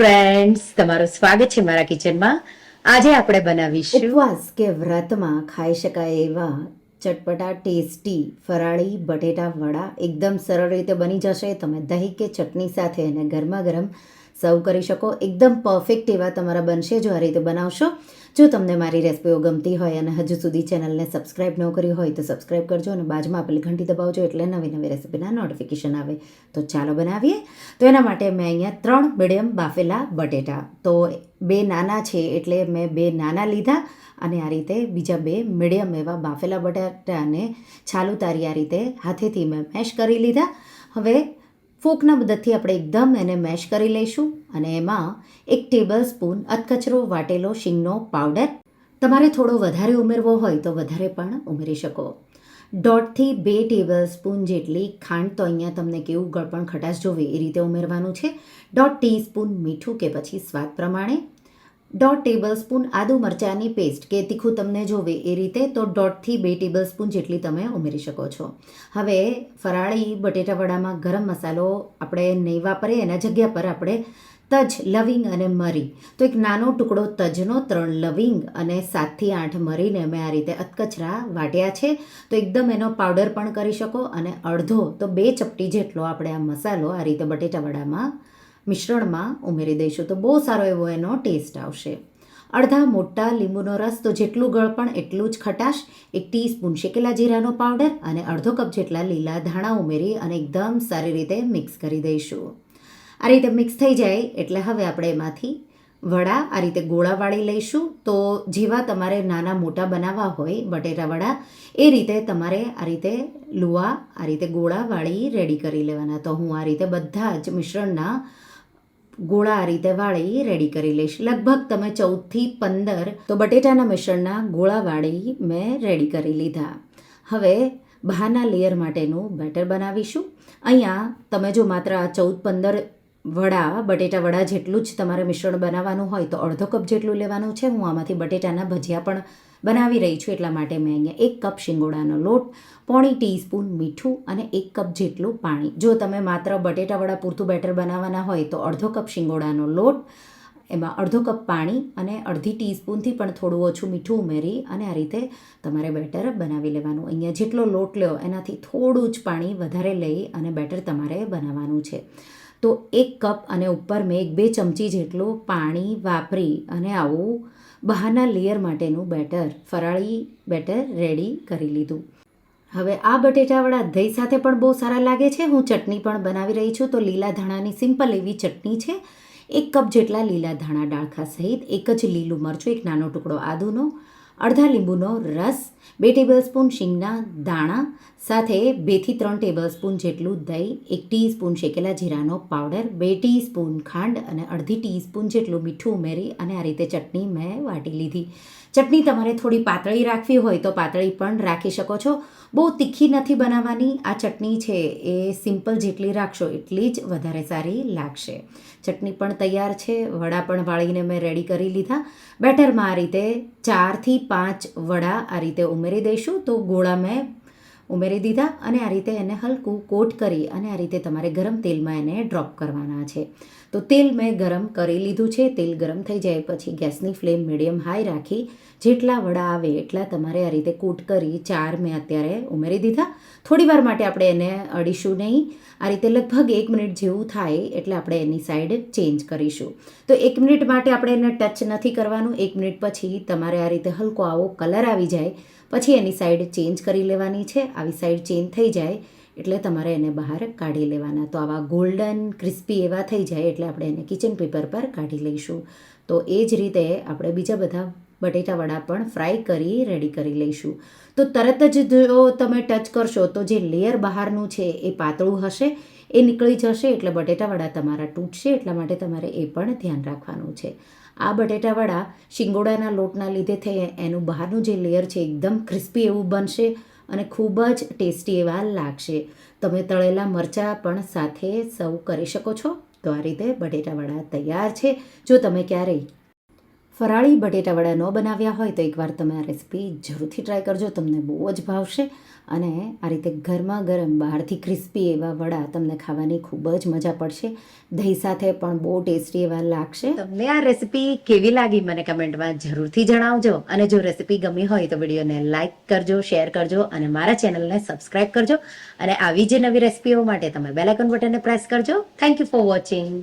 Friends તમારું સ્વાગત છે મારા કિચનમાં આજે આપણે બનાવીશું ઉપવાસ કે વ્રતમાં ખાઈ શકાય એવા ચટપટા, ટેસ્ટી ફરાળી બટેટા વડા. એકદમ સરળ રીતે બની જશે. તમે દહીં કે ચટણી સાથે અને ગરમા ગરમ સર્વ કરી શકો. એકદમ પરફેક્ટ એવા તમારા બનશે. જો આ રીતે બનાવશો, જો તમને મારી રેસિપીઓ ગમતી હોય અને હજુ સુધી ચેનલને સબસ્ક્રાઇબ ન કરી હોય, તો સબસ્ક્રાઇબ કરજો અને બાજુમાં આપેલી ઘંટી દબાવજો એટલે નવી નવી રેસિપીના નોટિફિકેશન આવે. તો ચાલો બનાવીએ. તો એના માટે મેં અહીંયા ત્રણ મીડિયમ બાફેલા બટેટા. તો બે નાના છે એટલે મેં બે નાના લીધા અને આ રીતે બીજા બે મીડિયમ એવા બાફેલા બટાટાને છાલ ઉતારી આ રીતે હાથેથી મેં મેશ કરી લીધા. હવે ફોકના મદદથી આપણે એકદમ એને મેશ કરી લઈશું અને એમાં એક ટેબલ સ્પૂન અધકચરો વાટેલો શીંગનો પાવડર. તમારે થોડો વધારે ઉમેરવો હોય તો વધારે પણ ઉમેરી શકો. દોઢથી બે ટેબલ સ્પૂન જેટલી ખાંડ તો અહીંયા તમને કેવું ગળપણ ખટાશ જોવે એ રીતે ઉમેરવાનું છે. દોઢ ટીસ્પૂન મીઠું કે પછી સ્વાદ પ્રમાણે. દોઢ ટેબલ સ્પૂન આદુ મરચાંની પેસ્ટ કે તીખું તમને જોવે એ રીતે, તો દોઢથી બે ટેબલ સ્પૂન જેટલી તમે ઉમેરી શકો છો. હવે ફરાળી બટેટાવડામાં ગરમ મસાલો આપણે નહીં વાપરીએ, એના જગ્યા પર આપણે તજ, લવિંગ અને મરી. તો એક નાનો ટુકડો તજનો ત્રણ લવિંગ અને સાતથી આઠ મરીને મેં આ રીતે અતકચરા વાટ્યા છે. તો એકદમ એનો પાવડર પણ કરી શકો અને અડધો, તો બે ચપટી જેટલો આપણે આ મસાલો આ રીતે બટેટા વડામાં મિશ્રણમાં ઉમેરી દઈશું તો બહુ સારો એવો એનો ટેસ્ટ આવશે. અડધા મોટા લીંબુનો રસ તો જેટલું ગળપણ એટલું જ ખટાશ. એક ટીસ્પૂન શેકેલા જીરાનો પાવડર અને અડધો કપ જેટલા લીલા ધાણા ઉમેરી અને એકદમ સારી રીતે મિક્સ કરી દઈશું. આ રીતે મિક્સ થઈ જાય એટલે હવે આપણે એમાંથી વડા આ રીતે ગોળા વાળી લઈશું. તો જેવા તમારે નાના મોટા બનાવવા હોય, બટેટા વડા, એ રીતે તમારે આ રીતે લુવા આ રીતે ગોળા વાળી રેડી કરી લેવાના. તો હું આ રીતે બધા જ મિશ્રણના ગોળા આ રીતે વાળી રેડી કરી લઈશ. લગભગ તમે ચૌદથી પંદર તો બટેટાના મિશ્રણના ગોળા વાળી મેં રેડી કરી લીધા. હવે બહારના લેયર માટેનું બેટર બનાવીશું. અહીંયા તમે જો માત્ર આ ચૌદ પંદર વડા, બટેટા વડા જેટલું જ તમારે મિશ્રણ બનાવવાનું હોય તો અડધો કપ જેટલું લેવાનું છે. હું આમાંથી બટેટાના ભજીયા પણ બનાવી રહી છું એટલા માટે મેં અહીંયા એક કપ શિંગોડાનો લોટ, પોણી ટીસ્પૂન મીઠું અને એક કપ જેટલું પાણી. જો તમે માત્ર બટેટાવડા પૂરતું બેટર બનાવવાના હોય તો અડધો કપ શિંગોડાનો લોટ એમાં અડધો કપ પાણી અને અડધી ટીસ્પૂનથી પણ થોડું ઓછું મીઠું ઉમેરી અને આ રીતે તમારે બેટર બનાવી લેવાનું. અહીંયા જેટલો લોટ લ્યો, એનાથી થોડું જ પાણી વધારે લઈ અને બેટર તમારે બનાવવાનું છે. તો એક કપ અને ઉપર મેં એક બે ચમચી જેટલું પાણી વાપરી અને આવું બહારના લેયર માટેનું બેટર, ફરાળી બેટર રેડી કરી લીધું. હવે આ બટેટાવાળા દહીં સાથે પણ બહુ સારા લાગે છે. હું ચટણી પણ બનાવી રહી છું. તો લીલા ધાણાની સિમ્પલ એવી ચટણી છે. એક કપ જેટલા લીલા ધાણા ડાળખા સહિત એક જ લીલું મરચું, એક નાનો ટુકડો આદુનો અડધા લીંબુનો રસ, બે ટેબલસ્પૂન શીંગના દાણા, સાથે બેથી ત્રણ ટેબલસ્પૂન જેટલું દહીં, એક ટીસ્પૂન શેકેલા જીરાનો પાવડર બે ટીસ્પૂન ખાંડ અને અડધી ટીસ્પૂન જેટલું મીઠું ઉમેરી અને આ રીતે ચટણી મેં વાટી લીધી. ચટણી તમારે થોડી પાતળી રાખવી હોય તો પાતળી પણ રાખી શકો છો. બહુ તીખી નથી બનાવવાની. આ ચટણી છે એ સિમ્પલ જેટલી રાખશો એટલી જ વધારે સારી લાગશે. ચટણી પણ તૈયાર છે. વડા પણ વાળીને મેં રેડી કરી લીધા. બેટરમાં આ રીતે ચારથી પાંચ વડા આ રીતે ઉમેરી દઈશું. તો ગોળા મેં ઉમેરી દીધા અને આ રીતે એને હલકું કોટ કરી અને આ રીતે તમારે ગરમ તેલમાં એને ડ્રોપ કરવાના છે. તો તેલ મેં ગરમ કરી લીધું છે. તેલ ગરમ થઈ જાય પછી ગેસની ફ્લેમ મીડિયમ હાઈ રાખી. જેટલા વડા આવે એટલા તમારે આ રીતે કૂટ કરી ચાર મેં અત્યારે ઉમેરી દીધા. થોડી વાર માટે આપણે એને અડીશું નહીં. આ રીતે લગભગ એક મિનિટ જેવું થાય એટલે આપણે એની સાઈડ ચેન્જ કરીશું. તો એક મિનિટ માટે આપણે એને ટચ નથી કરવાનું. એક મિનિટ પછી તમારે આ રીતે હલકો આવો કલર આવી જાય. પછી એની સાઈડ ચેન્જ કરી લેવાની છે. આવી સાઈડ ચેન્જ થઈ જાય. એટલે તમારે એને બહાર કાઢી લેવાના. તો આવા ગોલ્ડન ક્રિસ્પી એવા થઈ જાય એટલે આપણે એને કિચન પેપર પર કાઢી લઈશું. તો એ જ રીતે આપણે બીજા બધા બટેટાવડા પણ ફ્રાય કરી રેડી કરી લઈશું. તો તરત જ જો તમે ટચ કરશો તો જે લેયર બહારનું છે એ પાતળું હશે, એ નીકળી જશે એટલે બટેટાવડા તમારા તૂટશે એટલા માટે તમારે એ પણ ધ્યાન રાખવાનું છે. આ બટેટાવડા શિંગોડાના લોટના લીધે થઈ એનું બહારનું જે લેયર છે એકદમ ક્રિસ્પી એવું બનશે. અને ખૂબ જ ટેસ્ટી એવા લાગશે. તમે તળેલા મરચાં પણ સાથે સર્વ કરી શકો છો. તો આ રીતે બટેટાવડા તૈયાર છે. જો તમે ક્યારેય ફરાળી બટેટા વડા ન બનાવ્યા હોય તો એકવાર તમે આ રેસીપી જરૂરથી ટ્રાય કરજો, તમને બહુ જ ભાવશે. અને આ રીતે ગરમા ગરમ, બહારથી ક્રિસ્પી એવા વડા તમને ખાવાની ખૂબ જ મજા પડશે. દહીં સાથે પણ બહુ ટેસ્ટી એવા લાગશે. તમને આ રેસીપી કેવી લાગી મને કમેન્ટમાં જરૂરથી જણાવજો. અને જો રેસીપી ગમી હોય તો વિડીયોને લાઇક કરજો શેર કરજો અને મારા ચેનલને સબસ્ક્રાઇબ કરજો. અને આવી જે નવી રેસીપીઓ માટે તમે બેલાઇકન બટનને પ્રેસ કરજો. Thank you for watching